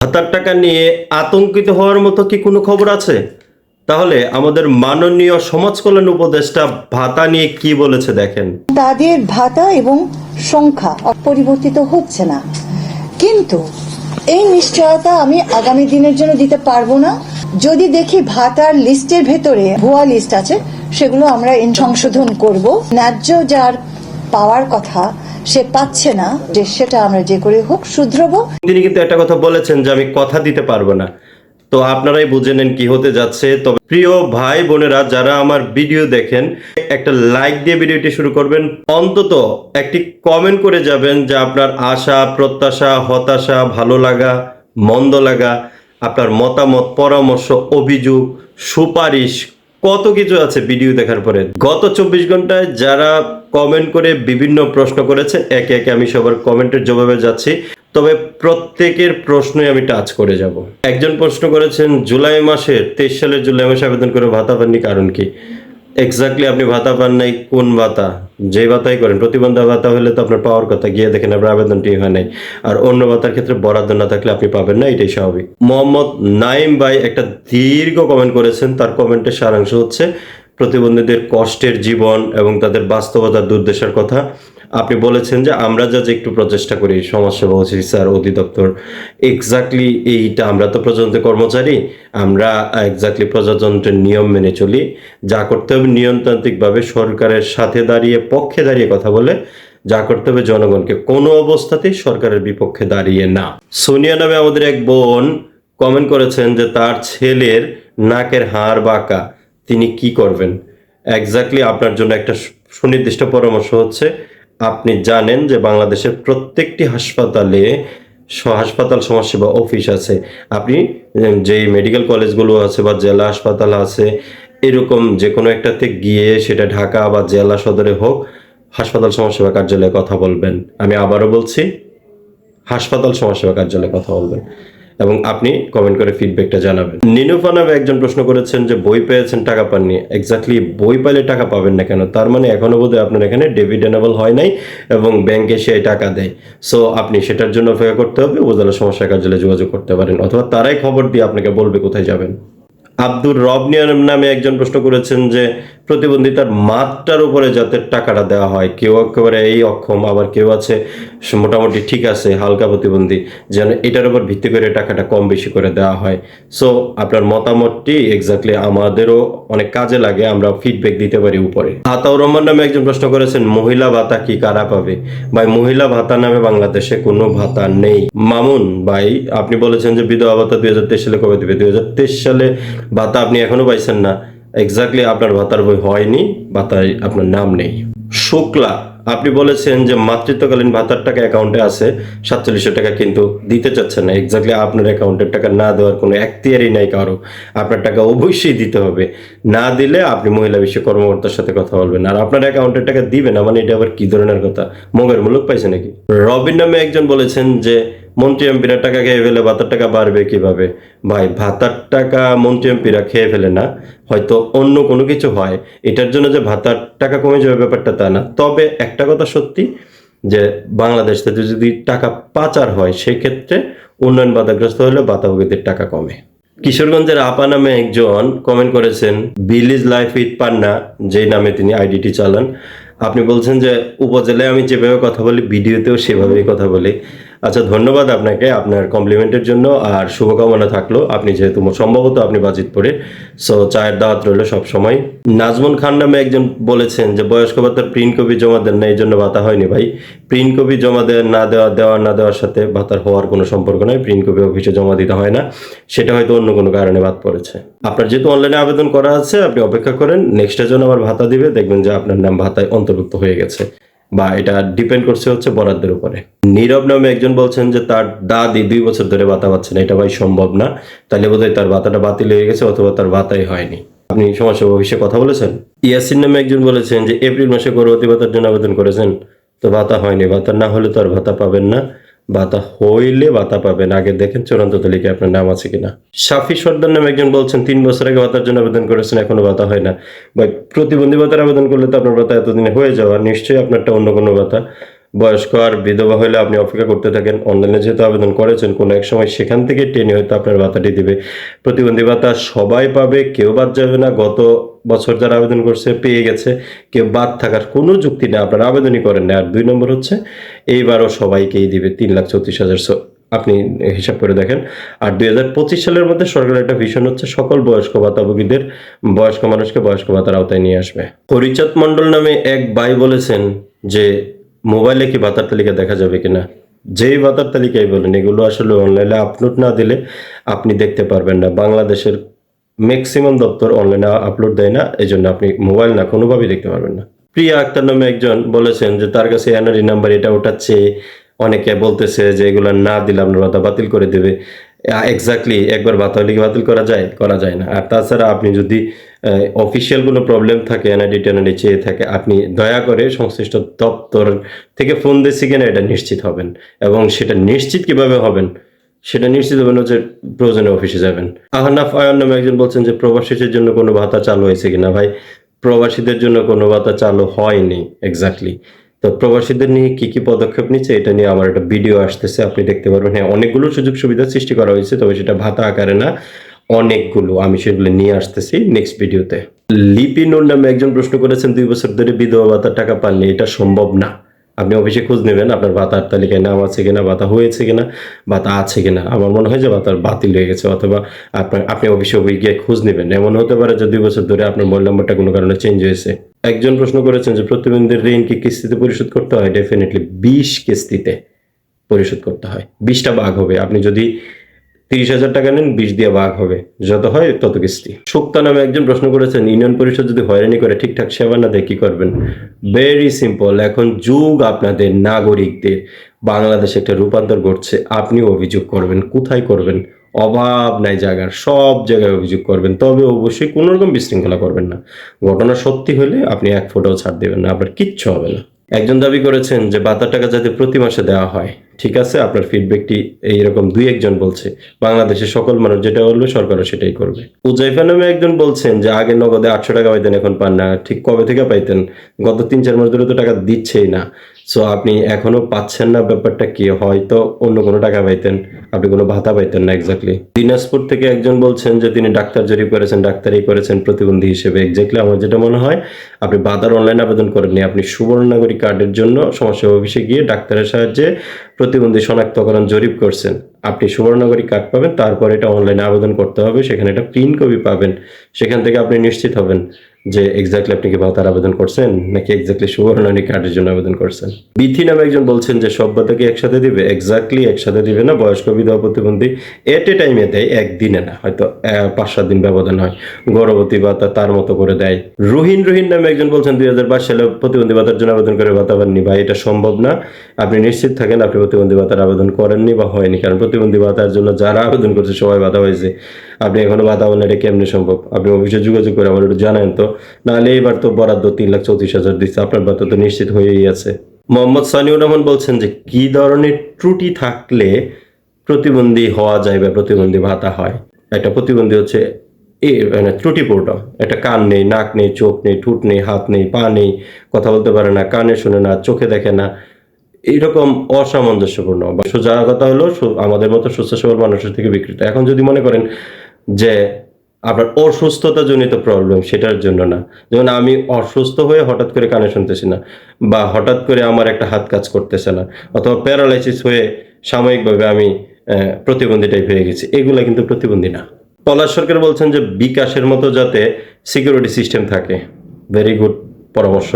ভাতার টাকা নিয়ে আতঙ্কিত হওয়ার মতো কি কোনো খবর আছে? তাহলে আমাদের মাননীয় সমাজ কল্যাণ উপদেষ্টা ভাতা নিয়ে কি বলেছে দেখেন। তাদের ভাতা এবং সংখ্যা অপরিবর্তিত হচ্ছে না। কিন্তু এই নিশ্চয়তা আমি আগামী দিনের জন্য দিতে পারব না। যদি দেখি ভাতার লিস্টের ভেতরে ভুয়া লিস্ট আছে, সেগুলো আমরা সংশোধন করব। ন্যায্য যার পাওয়ার কথা সে পাচ্ছে না যে সেটা আমরা যে করে হোক শুধরবো। তিনি কিন্তু একটা কথা বলেছেন যে আমি কথা দিতে পারব না। তো আপনারাই বুঝে নেন কি হতে যাচ্ছে। তবে প্রিয় ভাই বোনেরা, যারা আমার ভিডিও দেখেন, একটা লাইক দিয়ে ভিডিওটি শুরু করবেন। অন্তত একটি কমেন্ট করে যাবেন যে আপনার আশা, প্রত্যাশা, হতাশা, ভালো লাগা, মন্দ লাগা, আপনার মতামত, পরামর্শ, অভিযোগ, সুপারিশ কত কিছু আছে ভিডিও দেখার পরে? গত চব্বিশ ঘন্টায় যারা কমেন্ট করে বিভিন্ন প্রশ্ন করেছেন একে একে আমি সবার কমেন্টের জবাবে যাচ্ছি। তবে প্রত্যেকের প্রশ্নই আমি টাচ করে যাব। একজন প্রশ্ন করেছেন, জুলাই মাসে তেইশ সালের জুলাই মাসে আবেদন করে ভাতা পাননি কারণ কি? এক্স্যাক্টলি আপনি ভাতা পান নাই, কোন ভাতা? যে ভাতাই করেন, প্রতিবন্ধা ভাতা হলে তো আপনার পাওয়ার কথা, গিয়ে দেখেন আপনার আবেদনটি হয় নাই। আর অন্য ভাতার ক্ষেত্রে বরাদ্দ না থাকলে আপনি পাবেন না, এটাই স্বাভাবিক। মোহাম্মদ নাইম ভাই একটা দীর্ঘ কমেন্ট করেছেন, তার কমেন্টের সারাংশ হচ্ছে, প্রতিবন্ধীদের কষ্টের জীবন এবং তাদের বাস্তবতার দুর্দশার কথা। আপনি বলেছেন যে আমরা যা যে একটু প্রচেষ্টা করি, সমাজসেবা অফিসার অধিদপ্তর এক্স্যাক্টলি এইটা আমরা তো প্রজাতন্ত্রের কর্মচারী, আমরা এক্স্যাক্টলি প্রজাতন্ত্রের নিয়ম মেনে চলি, যা করতে হবে নিয়মতান্ত্রিকভাবে, সরকারের সাথে দাঁড়িয়ে, পক্ষে দাঁড়িয়ে কথা বলে, যা করতে হবে জনগণকে। কোনো অবস্থাতেই সরকারের বিপক্ষে দাঁড়িয়ে না। সোনিয়া নামে আমাদের এক বোন কমেন্ট করেছেন যে তার ছেলের নাকের হাড় বাঁকা, তিনি কি করবেন? এক্স্যাক্টলি আপনার জন্য একটা সুনির্দিষ্ট পরামর্শ হচ্ছে আপনি জানেন যে বাংলাদেশের প্রত্যেকটি হাসপাতালে হাসপাতাল সমাজসেবা অফিস আছে। আপনি যেই মেডিকেল কলেজগুলো আছে বা জেলা হাসপাতাল আছে, এরকম যে কোনো একটাতে গিয়ে সেটা ঢাকা বা জেলা সদরে হোক, হাসপাতাল সমাজসেবা কার্যালয়ে কথা বলবেন। আমি আবারও বলছি, হাসপাতাল সমাজসেবা কার্যালয়ে কথা বলবেন। এবং আপনি কমেন্ট করে ফিডব্যাকটা জানাবেন। নিনুফা নামে একজন প্রশ্ন করেছেন যে, বই পেয়েছেন, টাকা পাননি। এক্স্যাক্টলি বই পাইলে টাকা পাবেন না কেন? তার মানে এখনও বোধহয় আপনার এখানে ডেবিট এনেবল হয় নাই এবং ব্যাংকে সে টাকা দেয়। সো আপনি সেটার জন্য অপেক্ষা করতে হবে উপজেলা সমস্যা কার্যালয়ে যোগাযোগ করতে পারেন অথবা তারাই খবর দিয়ে আপনাকে বলবে কোথায় যাবেন। আব্দুর রব নিয়ার নামে একজন প্রশ্ন করেছেন যে প্রতিবন্ধিতার মাত্রার উপরে যাতে টাকাটা দেওয়া হয়। কেউ একেবারে এই অক্ষম, আবার কেউ আছে মোটামুটি ঠিক আছে, হালকা প্রতিবন্ধী, যেন এটার উপর ভিত্তি করে টাকাটা কম বেশি করে দেওয়া হয়। সো আপনার মতামতটি এক্স্যাক্টলি আমাদেরও অনেক কাজে লাগে, আমরা ফিডব্যাক দিতে পারি উপরে। আতাউর রহমান নামে একজন প্রশ্ন করেছেন, মহিলা ভাতা কি কারা পাবে? ভাই, মহিলা ভাতা নামে বাংলাদেশে কোনো ভাতা নেই। মামুন, ভাই, আপনি বলেছেন যে বিধবা ভাতা দুই হাজার তেইশ সালে কবে দেবে? দুই হাজার তেইশ সালে ভাতা আপনি এখনও পাইছেন না। এক্স্যাক্টলি আপনার ভাতার বই হয়নি, ভাতায় আপনার নাম নেই। শুক্লা, আপনি বলেছেন যে মাতৃত্বকালীন ভাতার টাকা অ্যাকাউন্টে আছে সাতচল্লিশশো টাকা কিন্তু দিতে চাচ্ছেন না। এক্স্যাক্টলি আপনার অ্যাকাউন্টের টাকা না দেওয়ার কোনো এখতিয়ারই নাই কারও। আপনার টাকা অবশ্যই দিতে হবে। না দিলে আপনি মহিলা বিশ্ব কর্মকর্তার সাথে কথা বলবেন। আর আপনার অ্যাকাউন্টের টাকা দিবে না মানে এটা আবার কি ধরনের কথা? মগের মূলক পাইছে নাকি? রবিন নামে একজন বলেছেন যে মন্ত্রী এমপিরা টাকা খেয়ে ফেলে, ভাতার টাকা বাড়বে কীভাবে? ভাই, ভাতার টাকা মন্ত্রী এমপিরা খেয়ে ফেলে না। হয়তো অন্য কোনো কিছু হয়। এটার জন্য যে ভাতার টাকা কমে যাবে ব্যাপারটা তা না। তবে একটা কথা সত্যি, যে বাংলাদেশ থেকে যদি টাকা পাচার হয়, সেক্ষেত্রে উন্নয়ন বাধাগ্রস্ত হলে বাতাভোগীদের টাকা কমে। কিশোরগঞ্জের আপা নামে একজন কমেন্ট করেছেন বিলিজ লাইফ উইথ পান্না যেই নামে তিনি আইডিটি চালান। আপনি বলছেন যে, উপজেলায় আমি যেভাবে কথা বলি, ভিডিওতেও সেভাবেই কথা বলি। আচ্ছা ধন্যবাদ আপনাকে আপনার কমপ্লিমেন্টের জন্য, আর শুভকামনা থাকল। আপনি যেহেতু সম্ভবত আপনি বাজিত পড়ে সো চায়ের দাওয়াত রইল সবসময়। নাজমুল খান নামে একজন বলেছেন যে, বয়স্ক ভাতার প্রিন্ট কপি জমা দেন না, এই জন্য ভাতা হয়নি ভাই। প্রিন্ট কপি জমা দেওয়া না দেওয়া দেওয়া, না দেওয়ার সাথে ভাতার হওয়ার কোনো সম্পর্ক নয় প্রিন্ট কপি অফিসে জমা দিতে হয় না। সেটা হয়তো অন্য কোনো কারণে বাদ পড়েছে। আপনার যেহেতু অনলাইনে আবেদন করা আছে, আপনি অপেক্ষা করেন। নেক্সটের জন্য আবার ভাতা দিবে। দেখবেন যে আপনার নাম ভাতায় অন্তর্ভুক্ত হয়ে গেছে। বা এটা ডিপেন্ড করছে হচ্ছে বরাদ্দের উপরে। নীরব নামে একজন বলছেন যে, তার দাদি দুই বছর ধরে ভাতা পাচ্ছে না, এটা ভাই সম্ভব না। তাহলে বোধহয় তার ভাতাটা বাতিল হয়ে গেছে অথবা তার ভাতাই হয়নি। আপনি সমাজসেবা অফিসে কথা বলেছেন? ইয়াসিন নামে একজন বলেছেন যে, এপ্রিল মাসে গর্ভবতী ভাতার জন্য আবেদন করেছেন, তো ভাতা হয়নি। ভাতা না হলে তো আর ভাতা পাবেন না। ভাতা হইলে ভাতা পাবেন। আগে দেখেন চূড়ান্ত তালিকায় আপনার নাম আছে কিনা। সাফি সর্দার নামে একজন বলছেন, তিন বছর আগে ভাতার জন্য আবেদন করেছেন, এখনও ভাতা হয় না। বা প্রতিবন্ধী ভাতার আবেদন করলে তো আপনার ভাতা এতদিনে হয়ে যাওয়া। নিশ্চয়ই আপনারটা অন্য কোনো ভাতা বয়স্ক আর বিধবা হলে আপনি অপেক্ষা করতে থাকেন। অনলাইনে যেহেতু আবেদন করেছেন, কোনো এক সময় সেখান থেকে টেনে হয়তো আপনার ভাতাটি দিবে। প্রতিবন্ধী ভাতা সবাই পাবে, কেউ বাদ যাবে না। গত বছর যারা আবেদন করছে, পেয়ে গেছে। কেউ বাদ থাকার কোনো যুক্তি নেই, আপনারা আবেদনই করেন না আর দুই নম্বর হচ্ছে, এইবারও সবাইকেই দিবে তিন লাখ চৌত্রিশ হাজার। আপনি হিসাব করে দেখেন। আর দুই হাজার পঁচিশ সালের মধ্যে সরকারের একটা ভিশন হচ্ছে, সকল বয়স্ক ভাতাভোগীদের, বয়স্ক মানুষকে বয়স্ক ভাতার আওতায় নিয়ে আসবে। হরিচাঁদ মণ্ডল নামে এক ভাই বলেছেন যে, মোবাইলে কি ভাতার তালিকা দেখা যাবে কিনা? যেই ভাতার তালিকায় বলেন, এগুলো আসলে অনলাইনে আপলোড না দিলে আপনি দেখতে পারবেন না। বাংলাদেশের ম্যাক্সিমাম দপ্তর অনলাইনে আপলোড দেয় না এই জন্য আপনি মোবাইল না, কোনোভাবেই দেখতে পারবেন না। প্রিয়া আক্তার নামে একজন বলেছেন যে, তার কাছে এনআরই নাম্বার এটা ওটা চেয়ে অনেকে বলতেছে যে, এগুলো না দিলে আপনার ভাতা বাতিল করে দেবে। এক্স্যাক্টলি একবার ভাতা কি বাতিল করা যায়? করা যায় না। আর তাছাড়া আপনি যদি অফিসিয়াল কোনো প্রবলেম থাকে এনআইডি টেনআইডি চেয়ে থাকে, আপনি দয়া করে সংশ্লিষ্ট দপ্তর থেকে ফোন দিয়েছি কিনা এটা নিশ্চিত হবেন। এবং সেটা নিশ্চিত কীভাবে হবেন? সেটা নিশ্চিত হবেন যে প্রয়োজনে অফিসে যাবেন। আহনাফ আয়ন নামে একজন বলছেন যে, প্রবাসীদের জন্য কোনো ভাতা চালু হয়েছে কিনা? ভাই, প্রবাসীদের জন্য কোনো ভাতা চালু হয়নি এক্স্যাক্টলি তো প্রবাসীদের নিয়ে কি কি পদক্ষেপ নিচ্ছে এটা নিয়ে আমার একটা ভিডিও আসতেছে, আপনি দেখতে পারবেন। হ্যাঁ অনেকগুলো সুযোগ সুবিধা সৃষ্টি করা হয়েছে, তবে সেটা ভাতা আকারে না, অনেকগুলো আমি সেগুলো নিয়ে আসতেছি নেক্সট ভিডিওতে লিপি নুর নামে একজন প্রশ্ন করেছেন, দুই বছর ধরে বিধবা ভাতার টাকা পাননি, এটা সম্ভব না। আপনি অফিসে খোঁজ নেবেন, আপনার বাতার তালিকায় নাম আছে কিনা বাতা হয়েছে কিনা, ভাতা আছে কিনা। আমার মনে হয় যে ভাতার বাতিল হয়ে গেছে, অথবা আপনার, আপনি অফিস গিয়ে খোঁজ নেবেন। এমন হতে পারে যে দুই বছর ধরে আপনার মোবাইল নাম্বারটা কোনো কারণে চেঞ্জ হয়েছে। একজন প্রশ্ন করেছেন যে প্রতিবন্ধীর ঋণ কি কিস্তিতে পরিশোধ করতে হয়? ডেফিনেটলি বিশ কিস্তিতে পরিশোধ করতে হয়। বিশটা ভাগ হবে। আপনি যদি তিরিশ হাজার টাকা নেন, বিশ দিয়ে ভাগ হবে। যত হয় তত কিস্তি। সুক্তা নামে একজন প্রশ্ন করেছেন, ইউনিয়ন পরিষদ যদি হয়রানি করে ঠিকঠাক সেবা না দেয়, কি করবেন? ভেরি সিম্পল এখন যুগ আপনাদের, নাগরিকদের। বাংলাদেশে একটা রূপান্তর ঘটছে, আপনিও অভিযোগ করবেন, কোথায় করবেন? অভাব নাই জায়গার, সব জায়গায় অভিযোগ করবেন। তবে অবশ্যই কোনো রকম বিশৃঙ্খলা করবেন না। ঘটনা সত্যি হলে আপনি এক ফোটাও ছাড় দেবেন না, আপনার কিচ্ছু হবে না। একজন দাবি করেছেন যে বাতার টাকা যাতে প্রতি মাসে দেওয়া হয় ঠিক আছে, আপনার ফিডব্যাকটি এইরকম দুই একজন বলছে, বাংলাদেশের সকল মানুষ যেটা বলবে সরকারও সেটাই করবে। উজাইফা নামে একজন বলছেন যে আগে নগদে আটশো টাকা পাইতেন, এখন পান না। ঠিক কবে থেকে পাইতেন? গত তিন চার মাস ধরে তো টাকা দিচ্ছেই না। সো আপনি এখনও পাচ্ছেন না ব্যাপারটা কি? হয়তো অন্য কোনো টাকা পাইতেন, আপনি কোনো ভাতা পাইতেন না এক্স্যাক্টলি দিনাজপুর থেকে একজন বলছেন যে তিনি ডাক্তার জরিপ করেছেন, ডাক্তারই করেছেন প্রতিবন্ধী হিসেবে। এক্স্যাক্টলি আমার যেটা মনে হয়, আপনি বাধার অনলাইন আবেদন করেননি, আপনি সুবর্ণ নাগরিক কার্ডের জন্য সমস্যা অফিসে গিয়ে ডাক্তারের সাহায্যে প্রতিবন্ধী শনাক্তকরণ জরিপ করছেন। আপনি সুবর্ণ নাগরিক কার্ড পাবেন, তারপর এটা অনলাইনে আবেদন করতে হবে, সেখানে একটা প্রিন্ট কপি পাবেন। সেখান থেকে আপনি নিশ্চিত হবেন যে এক্স্যাক্টলি আপনি কি ভাতার আবেদন করছেন, নাকি এক্স্যাক্টলি সুবর্ণ নাগরিক কার্ডের জন্য আবেদন করছেন। বিথি নামে একজন বলছেন যে সব ভাতা কি একসাথে দিবে? এক্স্যাক্টলি একসাথে দিবে না, বয়স্ক বিধবা প্রতিবন্ধী এট এ টাইমে দেয়, একদিনে না, হয়তো পাঁচ সাত দিন ব্যবধান হয়। গর্ভবতী ভাতা তার মতো করে দেয়। রুহিন রুহিন নামে একজন বলছেন, দুই হাজার বাইশ সালে প্রতিবন্ধী ভাতার জন্য আবেদন করে ভাতা পাননি। ভাই, এটা সম্ভব না। আপনি নিশ্চিত থাকেন, আপনি প্রতিবন্ধী ভাতার আবেদন করেননি বা হয়নি। কারণ প্রতিবন্ধী ভাতার জন্য যারা আবেদন করছে, সবাই ভাতা হয়েছে। আপনি এখনও ভাতা বলেন এটা কেমনি সম্ভব? আপনি অফিসে যোগাযোগ করে আমার একটু জানেন তো। নাহলে এবার তো বরাদ্দ তিন লাখ চৌত্রিশ হাজার দিচ্ছে। আপনার ভাতা তো নিশ্চিত হয়েই আছে। মোহাম্মদ সানিউর রহমান বলছেন যে, কি ধরনের ত্রুটি থাকলে প্রতিবন্ধী হওয়া যায় বা প্রতিবন্ধী ভাতা হয়? একটা প্রতিবন্ধী হচ্ছে এ মানে ত্রুটিপূর্ণ। একটা কান নেই, নাক নেই, চোখ নেই, ঠুট নেই, হাত নেই, পা নেই, কথা বলতে পারে না, কানে শোনে না, চোখে দেখে না। এইরকম অসামঞ্জস্যপূর্ণ। বা সোজা কথা হলো আমাদের মতো সুস্থ সবল মানুষের থেকে বিকৃত। এখন যদি মনে করেন যে আপনার অসুস্থতা জনিত প্রবলেম সেটার জন্য না। যেমন আমি অসুস্থ হয়ে হঠাৎ করে কানে শুনতেছি না, বা হঠাৎ করে আমার একটা হাত কাজ করতেছে না, অথবা প্যারালাইসিস হয়ে সাময়িকভাবে আমি প্রতিবন্ধী টাইপ হয়ে গেছি, এগুলা কিন্তু প্রতিবন্ধী না। পলাশ সরকার বলছেন যে বিকাশের মতো যাতে সিকিউরিটি সিস্টেম থাকে। ভেরি গুড পরামর্শ।